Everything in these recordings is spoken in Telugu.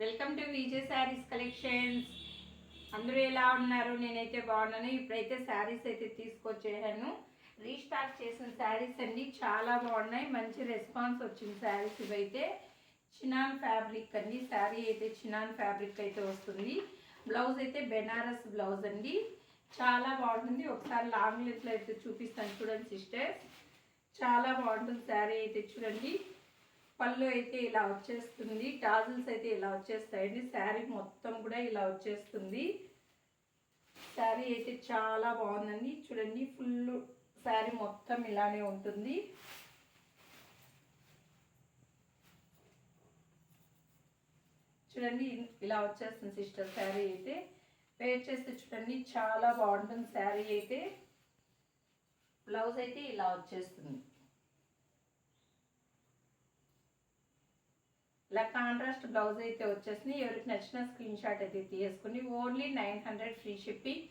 Welcome to Vijay saris collections. అందరూ ఎలా ఉన్నారు? నేనైతే బాగున్నాను. ఇప్పుడైతే శారీస్ అయితే తీసుకొచ్చేసాను. రీస్టాక్ చేసిన శారీస్ అన్ని చాలా బాగున్నాయి. మంచి రెస్పాన్స్ వచ్చింది శారీస్ ఇవైతే. చినాన్ ఫ్యాబ్రిక్ అండి. శారీ అయితే చినాన్ ఫ్యాబ్రిక్ అయితే వస్తుంది. బ్లౌజ్ అయితే బెనారస్ బ్లౌజ్ అండి. చాలా బాగుంటుంది. ఒకసారి లాంగ్ లెంత్లో అయితే చూపిస్తాను చూడండి సిస్టర్స్ చాలా బాగుంటుంది శారీ అయితే చూడండి. పళ్ళు అయితే ఇలా వచ్చేస్తుంది టాజిల్స్ అయితే ఇలా వచ్చేస్తాయండి. శారీ మొత్తం కూడా ఇలా వచ్చేస్తుంది. శారీ అయితే చాలా బాగుందండి. చూడండి ఫుల్ శారీ మొత్తం ఇలానే ఉంటుంది. చూడండి ఇలా వచ్చేస్తుంది సిస్టర్ శారీ అయితే. వేర్ చేస్తే చూడండి చాలా బాగుంటుంది శారీ అయితే. బ్లౌజ్ అయితే ఇలా వచ్చేస్తుంది. ఇలా కాంట్రాస్ట్ బ్లౌజ్ అయితే వచ్చేసింది. ఎవరికి నచ్చిన స్క్రీన్ షాట్ అయితే తీసుకుని only nine hundred free shipping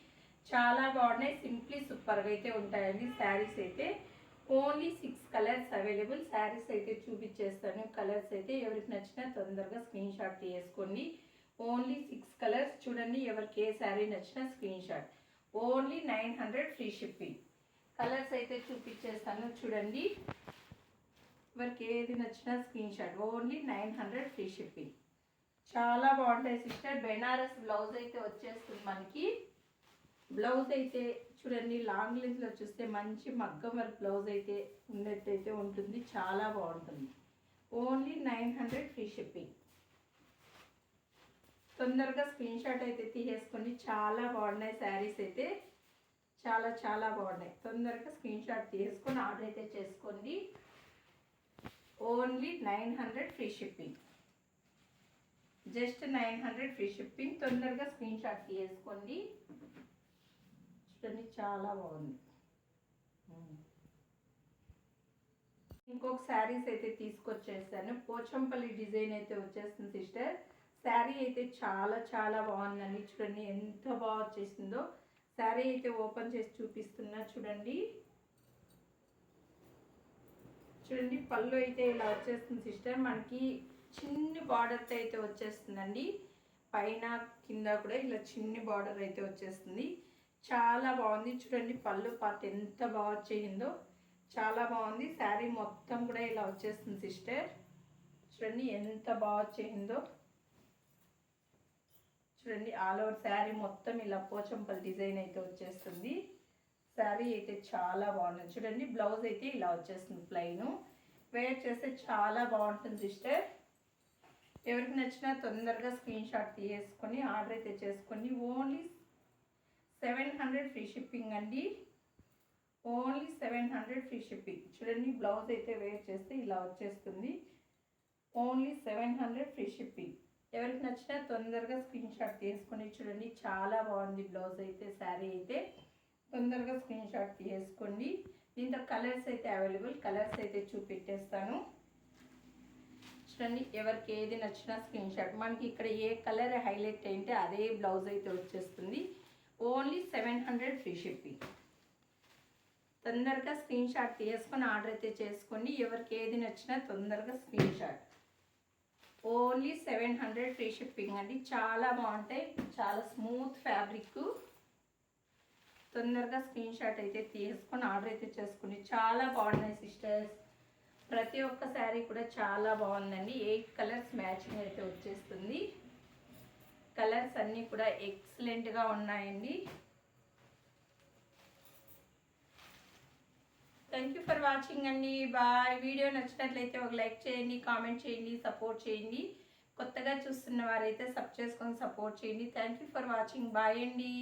చాలా బాగున్నాయి. సింప్లీ సూపర్గా అయితే ఉంటాయండి. శారీస్ అయితే only six colours available saris అయితే చూపించేస్తాను. కలర్స్ అయితే ఎవరికి నచ్చినా తొందరగా స్క్రీన్ షాట్ తీసుకోండి ఓన్లీ సిక్స్ కలర్స్ చూడండి ఎవరికి ఏ శారీ నచ్చినా screenshot only nine hundred free shipping colours అయితే చూపించేస్తాను. చూడండి. ఎవరికి ఏది నచ్చినా screenshot only nine hundred free shipping చాలా బాగుంటాయి సిస్టర్ బెనారస్ బ్లౌజ్ అయితే వచ్చేస్తుంది మనకి. బ్లౌజ్ అయితే చూడండి లాంగ్ లెంత్లో చూస్తే మంచి మగ్గం వర్క్ బ్లౌజ్ అయితే ఉన్నట్టయితే ఉంటుంది. చాలా బాగుంటుంది. Only nine hundred free shipping తొందరగా స్క్రీన్ షాట్ అయితే తీసేసుకొని చాలా బాగున్నాయి శారీస్ అయితే. చాలా చాలా బాగున్నాయి. తొందరగా స్క్రీన్ షాట్ తీసుకొని ఆర్డర్ అయితే చేసుకోండి. Only nine hundred free shipping. Just nine hundred free shipping. తొందరగా స్క్రీన్ షాట్ తీసుకోండి చూడండి చాలా బాగుంది. ఇంకొక శారీస్ అయితే తీసుకొచ్చేసాను. పోచంపల్లి డిజైన్ అయితే వచ్చేస్తుంది సిస్టర్. శారీ అయితే చాలా చాలా బాగుందండి. చూడండి ఎంత బాగా వచ్చేసిందో. శారీ అయితే ఓపెన్ చేసి చూపిస్తున్నా చూడండి. చూడండి పళ్ళు అయితే ఇలా వచ్చేస్తుంది సిస్టర్ మనకి చిన్ని బార్డర్తో అయితే వచ్చేస్తుందండి. పైన కింద కూడా ఇలా చిన్ని బార్డర్ అయితే వచ్చేస్తుంది. చాలా బాగుంది. చూడండి పళ్ళు పాత ఎంత బాగా వచ్చేసిందో. చాలా బాగుంది. శారీ మొత్తం కూడా ఇలా వచ్చేస్తుంది సిస్టర్ చూడండి ఎంత బాగా వచ్చేసిందో. చూడండి ఆల్ ఓవర్ శారీ మొత్తం ఇలా పోచంపల్లి డిజైన్ అయితే వచ్చేస్తుంది. శారీ అయితే చాలా బాగుంది చూడండి బ్లౌజ్ అయితే ఇలా వచ్చేస్తుంది ప్లెయిన్ వేర్ చేస్తే చాలా బాగుంటుంది సిస్టర్ ఎవరికి నచ్చినా తొందరగా స్క్రీన్ షాట్ తీసేసుకొని ఆర్డర్ అయితే చేసుకొని only seven hundred free shipping అండి. Only seven hundred free shipping చూడండి బ్లౌజ్ అయితే వేర్ చేస్తే ఇలా వచ్చేస్తుంది. Only seven hundred free shipping ఎవరికి నచ్చినా తొందరగా స్క్రీన్ షాట్ తీసుకొని చూడండి చాలా బాగుంది బ్లౌజ్ అయితే శారీ అయితే. తొందరగా స్క్రీన్ షాట్ తీసుకోండి దీంతో కలర్స్ అయితే అవైలబుల్. కలర్స్ అయితే చూపెట్టేస్తాను. చూడండి ఎవరికి ఏది నచ్చినా స్క్రీన్ షాట్. మనకి ఇక్కడ ఏ కలర్ హైలైట్ అయింటే అదే బ్లౌజ్ అయితే వచ్చేస్తుంది. Only seven hundred free shipping. తొందరగా స్క్రీన్ షాట్ తీసుకొని ఆర్డర్ అయితే చేసుకోండి. ఎవరికి ఏది నచ్చినా తొందరగా screenshot. Only seven hundred free shipping అండి. చాలా బాగుంటాయి. చాలా స్మూత్ ఫ్యాబ్రిక్ తొందరగా స్క్రీన్ షాట్ అయితే తీసుకొని ఆర్డర్ అయితే చేసుకుని చాలా బాగున్నాయి సిస్టర్స్. ప్రతి ఒక్క శారీ కూడా చాలా బాగుందండి. ఎయిట్ కలర్స్ మ్యాచింగ్ అయితే వచ్చేస్తుంది. కలర్స్ అన్నీ కూడా ఎక్సలెంట్గా ఉన్నాయండి. థ్యాంక్ యూ ఫర్ వాచింగ్ అండి. బాయ్ వీడియో నచ్చినట్లయితే ఒక లైక్ చేయండి కామెంట్ చేయండి సపోర్ట్ చేయండి. కొత్తగా చూస్తున్న వారైతే సబ్ చేసుకొని సపోర్ట్ చేయండి. Thank you for watching bye అండి.